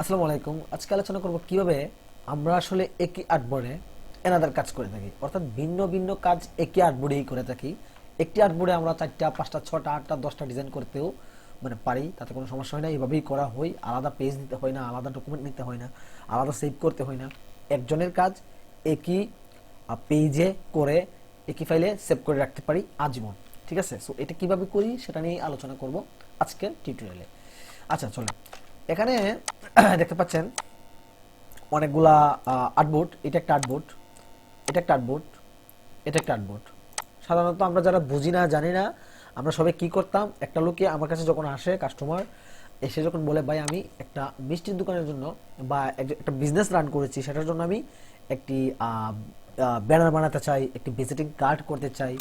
আসসালামু আলাইকুম। আজকে আলোচনা করব কীভাবে আমরা আসলে একই আর্টবোর্ডে এনাদার কাজ করে থাকি। অর্থাৎ ভিন্ন ভিন্ন কাজ একই আর্টবোর্ডেই করে থাকি। একটি আর্টবোর্ডে আমরা চারটা, পাঁচটা, ছটা, আটটা, দশটা ডিজাইন করতেও মানে পারি, তাতে কোনো সমস্যা হয় না। এইভাবেই করা হয়। আলাদা পেজ নিতে হয় না, আলাদা ডকুমেন্ট নিতে হয় না, আলাদা সেভ করতে হয় না। একজনের কাজ একই পেজে করে একই ফাইলে সেভ করে রাখতে পারি আজীবন। ঠিক আছে? সো এটা কীভাবে করি সেটা নিয়ে আলোচনা করব আজকের টিউটোরিয়ালে আচ্ছা চলো এখানে দেখতে পাচ্ছেন অনেকগুলা আর্টবোর্ড এটা একটা আর্টবোর্ড এটা একটা আর্টবোর্ড এটা একটা আর্টবোর্ড সাধারণত আমরা যারা বুঝি না, জানি না, আমরা সবাই কি করতাম, একটা লোকে আমার কাছে যখন আসে কাস্টমার এসে যখন বলে, ভাই, আমি একটা মিষ্টির দোকানের জন্য বা এক- একটা বিজনেস রান করেছি, সেটার জন্য আমি একটি ব্যানার বানাতে চাই, একটি ভিজিটিং কার্ড করতে চাই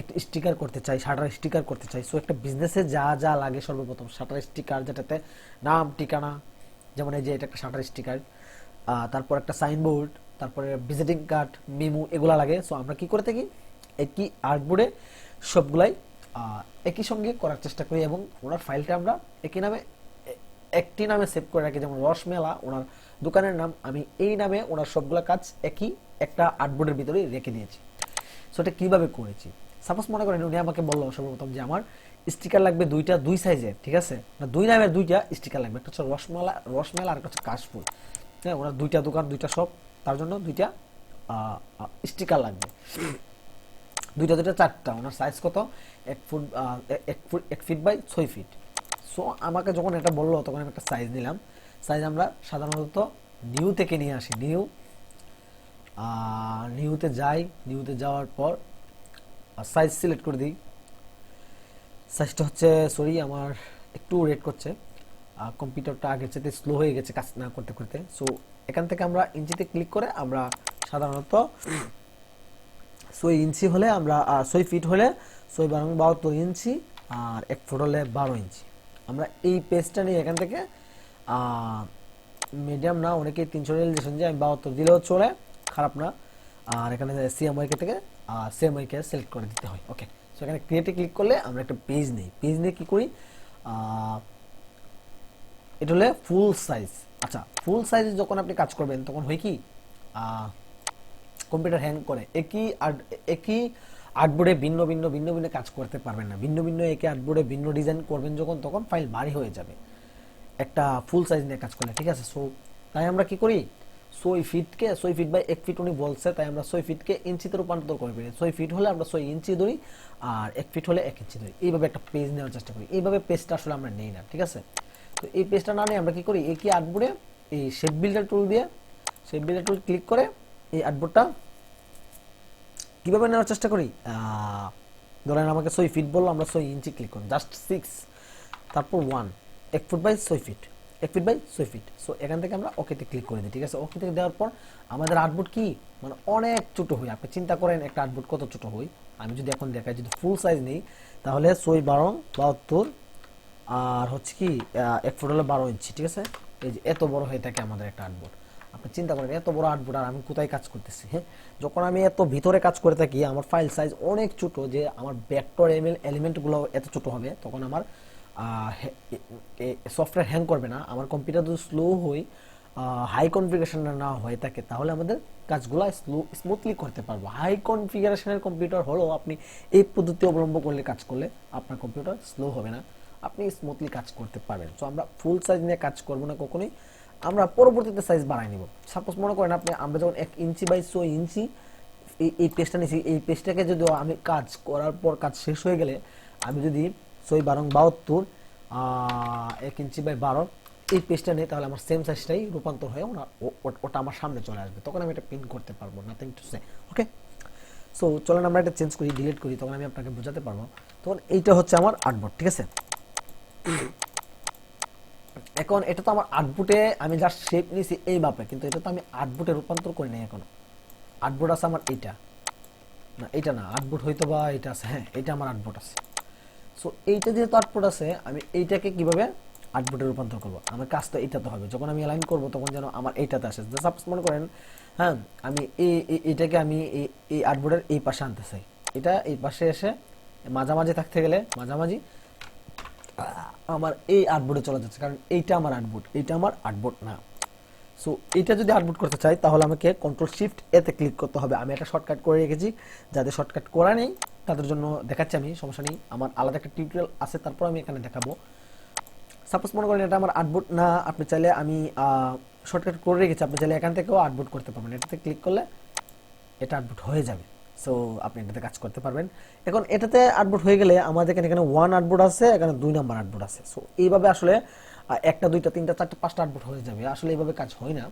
একটি স্টিকার করতে চাই, শাটার স্টিকার করতে চাই। সো একটা বিজনেসে যা যা লাগে সর্বপ্রথম, শাটার স্টিকার যেটাতে নাম, ঠিকানা, যেমন এই যে এটা একটা শাটার স্টিকার তারপর একটা সাইনবোর্ড তারপরে ভিজিটিং কার্ড মেমু এগুলা লাগে। সো আমরা কি করে থাকি? একই আর্টবোর্ডে সবগুলাই একই সঙ্গে করার চেষ্টা করি এবং ওনার ফাইলটা আমরা একই নামে, একটি নামে সেভ করে রাখি। যেমন রসমেলা ওনার দোকানের নাম, আমি এই নামে ওনার সবগুলা কাজ একই একটা আর্টবোর্ডের ভিতরে রেখে দিয়েছি। সো এটা কীভাবে করেছি? সাপোজ মনে করেন উনি আমাকে বলল সর্বপ্রথম যে আমার স্টিকার লাগবে দুইটা দুই সাইজের ঠিক আছে? দুই নামের দুইটা স্টিকার লাগবে। একটা হচ্ছে রসমালা রসমেলা আর একটা হচ্ছে কাশফুল। হ্যাঁ ওনার দুইটা দোকান, দুইটা শপ তার জন্য দুইটা স্টিকার লাগবে। দুইটা দুইটা, চারটা। ওনার সাইজ কত? এক ফুট এক ফুট, এক ফিট বাই ছয় ফিট সো আমাকে যখন এটা বলল, তখন আমি একটা সাইজ নিলাম। সাইজ আমরা সাধারণত নিউ থেকে নিয়ে আসি। নিউ নিউতে যাই, নিউতে যাওয়ার পর সাইজ সিলেক্ট করে দিই। সাইজটা হচ্ছে সরি আমার একটু রেড করছে। কম্পিউটারটা আগের চাইতে স্লো হয়ে গেছে কাজ না করতে করতে। সো এখান থেকে আমরা ইঞ্চিতে ক্লিক করে আমরা সাধারণত ছয় ইঞ্চি হলে আমরা ছয় ফিট হলে ছয় বারো বাহাত্তর ইঞ্চি আর এক ফুট হলে বারো ইঞ্চি। আমরা এই পেজটা নিয়ে এখান থেকে মিডিয়াম না, অনেকেই তিনশো রিয়েলাইজেশন যে আমি বাহাত্তর দিলেও চলে। খারাপ না। আর এখানে সিএমওয়াইকে থেকে সিএমওয়াইকে সিলেক্ট করে দিতে হয়। ওকে সো এখানে ক্রিয়েটে ক্লিক করলে আমরা একটা পেজ নেই। পেজ নিয়ে কি করি? এটা হলে ফুল সাইজ আচ্ছা ফুল সাইজ যখন আপনি কাজ করবেন, তখন হয় কি? কম্পিউটার হ্যাং করে। একই একই আর্টবোর্ডে ভিন্ন ভিন্ন ভিন্ন ভিন্ন কাজ করতে পারবেন না। ভিন্ন ভিন্ন একই আর্টবোর্ডে ভিন্ন ডিজাইন করবেন যখন, তখন ফাইল ভারী হয়ে যাবে। একটা ফুল সাইজ নিয়ে কাজ করলে, ঠিক আছে? সো তাই আমরা কি করি? ছয় ফিটকে, ছয় ফিট বাই এক ফিট উনি বলছে, তাই আমরা ছয় ফিটকে ইঞ্চিতে রূপান্তর করে ফেলি। ছয় ফিট হলে আমরা ছয় ইঞ্চি ধরি, আর এক ফিট হলে এক ইঞ্চি ধরি। এইভাবে একটা পেজ নেওয়ার চেষ্টা করি। এইভাবে পেজটা আসলে আমরা নেই না, ঠিক আছে? তো এই পেজটা না নিয়ে আমরা কি করি? একই আর্টবোর্ডে এই শেপ বিল্ডার টুল দিয়ে শেপ বিল্ডার টুল ক্লিক করে এই আর্টবোর্ডটা কীভাবে নেওয়ার চেষ্টা করি? ধরেন আমাকে ছয় ফিট বলল, আমরা ছয় ইঞ্চি ক্লিক করি জাস্ট সিক্স তারপর ওয়ান এক ফুট বাই ছয় ফিট এক ফিট বাই ছয় ফিট সো এখান থেকে আমরা ওকেতে ক্লিক করে দিই, ঠিক আছে? ওকে থেকে দেওয়ার পর আমাদের আর্টবোর্ড কি? মানে অনেক ছোটো হয় আপনি চিন্তা করেন একটা আর্টবোর্ড কত ছোট হয় আমি যদি এখন দেখাই, যদি ফুল সাইজ নেই, তাহলে ছয় বারো, বাহাত্তর, আর হচ্ছে কি এক ফুট হলে বারো ইঞ্চি ঠিক আছে? এই যে এত বড় হয়ে থাকে আমাদের একটা আর্টবোর্ড আপনি চিন্তা করেন, এত বড় আর্টবোর্ড আর আমি কোথায় কাজ করতেছি হ্যাঁ? যখন আমি এত ভিতরে কাজ করে থাকি, আমার ফাইল সাইজ অনেক ছোট যে আমার ভেক্টর এলিমেন্টগুলো এত ছোট হবে, তখন আমার সফটওয়্যার হ্যাং করবে না। আমার কম্পিউটার যদি স্লো হই হাই কনফিগারেশন না হয়ে থাকে, তাহলে আমাদের কাজগুলো স্লো স্মুথলি করতে পারব। হাই কনফিগারেশনের কম্পিউটার হলেও আপনি এই পদ্ধতি অবলম্বন করলে কাজ করলে আপনার কম্পিউটার স্লো হবে না। আপনি স্মুথলি কাজ করতে পারবেন। সো আমরা ফুল সাইজ নিয়ে কাজ করব না কখনোই। আমরা পরবর্তীতে সাইজ বাড়াই নিব। সাপোজ মনে করেন আপনি, আমরা যখন এক ইঞ্চি বাই ছয় ইঞ্চি, এই এই পেজটা নিয়েছি এই পেজটাকে যদি আমি কাজ করার পর কাজ শেষ হয়ে গেলে, আমি যদি ছয় বারং বাহাত্তর এক ইঞ্চি বাই বারো। এই পেজটা নিই তাহলে আমার সেম সাইজটাই রূপান্তর হয়ে ওনা ও- ও- ওটা আমার সামনে চলে আসবে। তখন আমি এটা পিন করতে পারব nothing to say okay so চলেন আমরা এটা চেঞ্জ করি ডিলিট করি, তখন আমি আপনাকে বোঝাতে পারব। তখন এইটা হচ্ছে আমার আর্টবোর্ড ঠিক আছে? এখন এটা তো আমার আটবুটে আমি জাস্ট শেপ নিয়েছি এই মাপে কিন্তু এটা তো আমি আটবুটে রূপান্তর করি নাই এখনও। আটবুট আছে আমার এইটা। না এটা না আটবুট হয়তো বা এটা আছে হ্যাঁ এটা আমার আটবুট আছে। সো এইটা যেহেতু আটবুট আছে, আমি এইটাকে কীভাবে আটবুটে রূপান্তর করব? আমার কাজটা এইটাতে হবে। যখন আমি অ্যালাইন করব, তখন যেন আমার এইটাতে আসে। সাপোজ মনে করেন হ্যাঁ আমি এই এই- এইটাকে আমি এই এই আটবুটের এই পাশে আনতে চাই। এটা এই পাশে এসে মাঝামাঝি থাকতে গেলে, মাঝামাঝি আমার এই আর্টবোর্ডে চলে যাচ্ছে। কারণ এইটা আমার আর্টবোর্ড এইটা আমার আর্টবোর্ড না। সো এটা যদি আর্টবোর্ড করতে চাই, তাহলে আমাকে কন্ট্রোল শিফট এতে ক্লিক করতে হবে। আমি একটা শর্টকাট করে রেখেছি। যাদের শর্টকাট করা নেই, তাদের জন্য দেখাচ্ছি আমি, সমস্যা নেই। আমার আলাদা একটা টিউটোরিয়াল আছে, তারপর আমি এখানে দেখাবো। সাপোজ মনে করেন এটা আমার আর্টবোর্ড না, আপনি চাইলে আমি শর্টকাট করে রেখেছি। আপনি চাইলে এখান থেকেও আর্টবোর্ড করতে পারবেন। এটাতে ক্লিক করলে এটা আর্টবোর্ড হয়ে যাবে। সো আপনি এটাতে কাজ করতে পারবেন। এখন এটাতে আর্টবোর্ড হয়ে গেলে আমাদের এখানে এখানে ওয়ান আর্টবোর্ড আছে, এখানে দুই নাম্বার আর্টবোর্ড আছে। সো এইভাবে আসলে একটা দুইটা তিনটা চারটা পাঁচটা আর্টবোর্ড হয়ে যাবে। আসলে এইভাবে কাজ হয় না।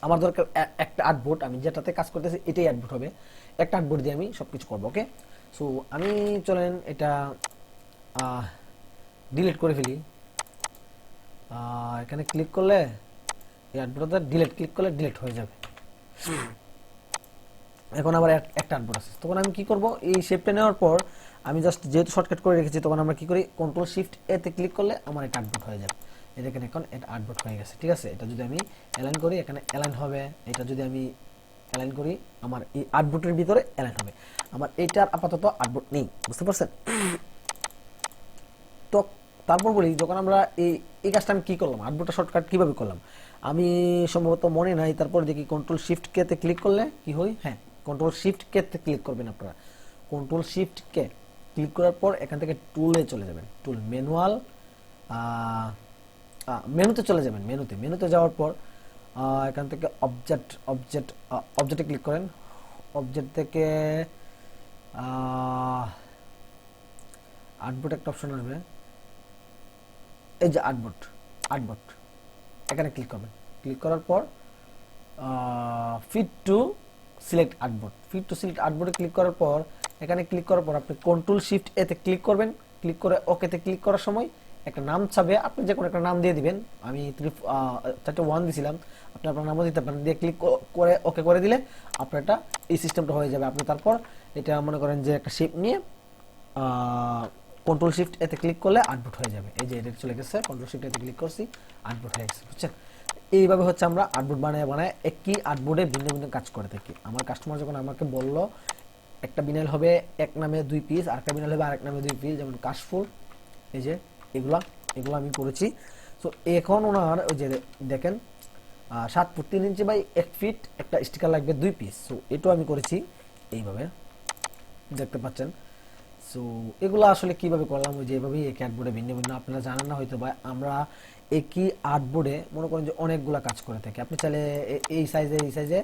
আমার দরকার একটা আর্টবোর্ড আমি যেটাতে কাজ করতেছি এটাই আর্টবোর্ড হবে। একটা আর্টবোর্ড দিয়ে আমি সবকিছু করব ওকে? সো আমি চলেন এটা ডিলিট করে ফেলি। এখানে ক্লিক করলে এই আর্টবোর্ডটা ডিলিট ক্লিক করলে ডিলিট হয়ে যাবে। এখন আবার এক- একটা আর্টবোর্ড আছে। তখন আমি কি করব? এই শেপটা নেওয়ার পর আমি জাস্ট যেহেতু শর্টকাট করে রেখেছি, তখন আমরা কি করি? কন্ট্রোল শিফট এতে ক্লিক করলে আমার এটা আর্টবোর্ড হয়ে যাবে। এটা এখানে এখন এটা আর্টবোর্ড হয়ে গেছে, ঠিক আছে? এটা যদি আমি অ্যালাইন করি, এখানে অ্যালাইন হবে। এটা যদি আমি অ্যালাইন করি, আমার এই আর্টবোর্ডের ভিতরে অ্যালাইন হবে। আমার এইটার আপাতত আর্টবোর্ড নেই, বুঝতে পারছেন? তো তারপর বলি, যখন আমরা এই এই কাজটা আমি কি করলাম? আটবোটা শর্টকাট কীভাবে করলাম? আমি সম্ভবত মনে নাই, তারপর দেখি কন্ট্রোল শিফট কেতে ক্লিক করলে কি হয়? হ্যাঁ কন্ট্রোল শিফট কেতে ক্লিক করবেন আপনারা। কন্ট্রোল শিফট কে ক্লিক করার পর এখান থেকে টুলে চলে যাবেন। টুল ম্যানুয়াল মেনুতে চলে যাবেন, মেনুতে। মেনুতে যাওয়ার পর এখান থেকে অবজেক্ট অবজেক্ট অবজেক্টে ক্লিক করেন। অবজেক্ট থেকে আটবোর্ড একটা অপশন আসবে এই যে আটবোর্ড আটবোর্ড এখানে ক্লিক করবেন। ক্লিক করার পর fit to select artboard fit to select আর্টবোর্ডে click করার পর এখানে ক্লিক করার পর আপনি কন্ট্রোল শিফট এতে ক্লিক করবেন। ক্লিক করে ওকেতে ক্লিক করার সময় একটা নাম চাবে আপনি যে কোনো একটা নাম দিয়ে দিবেন। আমি চারটে ওয়ান দিছিলাম, আপনি আপনার নামও দিতে পারেন। দিয়ে ক্লিক করে ওকে করে দিলে আপনার এটা এই সিস্টেমটা হয়ে যাবে। আপনি তারপর এটা মনে করেন যে একটা শেপ নিয়ে কন্ট্রোল শিফট এতে ক্লিক করলে আউটপুট হয়ে যাবে। এই যে এটা চলে গেছে কন্ট্রোল শিফট এতে ক্লিক করছি আউটপুট হয়ে গেছে, বুঝছেন? এইভাবে হচ্ছে আমরা আউটপুট বানায় বানায় একই আউটপুটে ভিন্ন ভিন্ন কাজ করে থাকি। আমার কাস্টমার যখন আমাকে বলল একটা বিনাইল হবে এক নামে দুই পিস আর একটা বিনাইল হবে আরেক নামে দুই পিস যেমন কাশফুল, এই যে এগুলা, এগুলো আমি করেছি। তো এখন ওনার ওই যে দেখেন সাত ফুট তিন ইঞ্চি বাই এক ফিট একটা স্টিকার লাগবে দুই পিস সো এটাও আমি করেছি এইভাবে, দেখতে পাচ্ছেন। সো এগুলো আসলে কীভাবে করলাম, ওই যেভাবেই একই আর্টবোর্ডে ভিন্ন ভিন্ন, আপনারা জানেন না হয়তো বা, আমরা একই আর্টবোর্ডে মনে করেন যে অনেকগুলা কাজ করে থাকে। আপনি চাইলে এই সাইজে এই সাইজে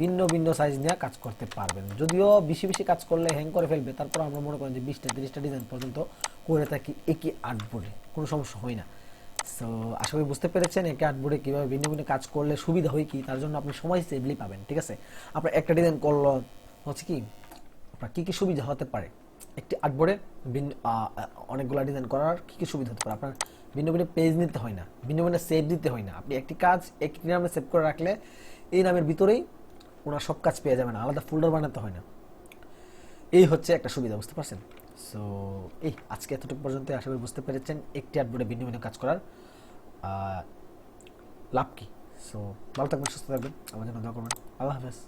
ভিন্ন ভিন্ন সাইজ নিয়ে কাজ করতে পারবেন। যদিও বেশি বেশি কাজ করলে হ্যাং করে ফেলবে, তারপর আমরা মনে করেন যে বিশটা, তিরিশটা ডিজাইন পর্যন্ত করে থাকি একই আর্টবোর্ডে কোনো সমস্যা হয় না। সো আশা করি বুঝতে পেরেছেন একে আর্টবোর্ডে কীভাবে ভিন্ন ভিন্ন কাজ করলে সুবিধা হয় কি, তার জন্য আপনি সময় সেভলি পাবেন, ঠিক আছে? আপনার একটা ডিজাইন করল, হচ্ছে কি? আপনার কী কী সুবিধা হতে পারে? একটি আর্টবোর্ডে ভিন্ন অনেকগুলো ডিজাইন করার কী কী সুবিধা হতে পারে? আপনার ভিন্ন ভিন্ন পেজ নিতে হয় না, ভিন্ন ভিন্ন সেভ দিতে হয় না। আপনি একটি কাজ একটি নামে সেভ করে রাখলে এই নামের ভিতরেই ওনার সব কাজ পেয়ে যাবেন, আলাদা ফোল্ডার বানাতে হয় না। এই হচ্ছে একটা সুবিধা, বুঝতে পারছেন? সো এই আজকে এতটুকু পর্যন্ত আশা করি বুঝতে পেরেছেন, একটি আর্টবোর্ডে ভিন্ন ভিন্ন কাজ করার লাভ কি? সো ভালো থাকবেন, সুস্থ থাকবেন, আমার জন্য দোয়া করবেন। আল্লাহ হাফেজ।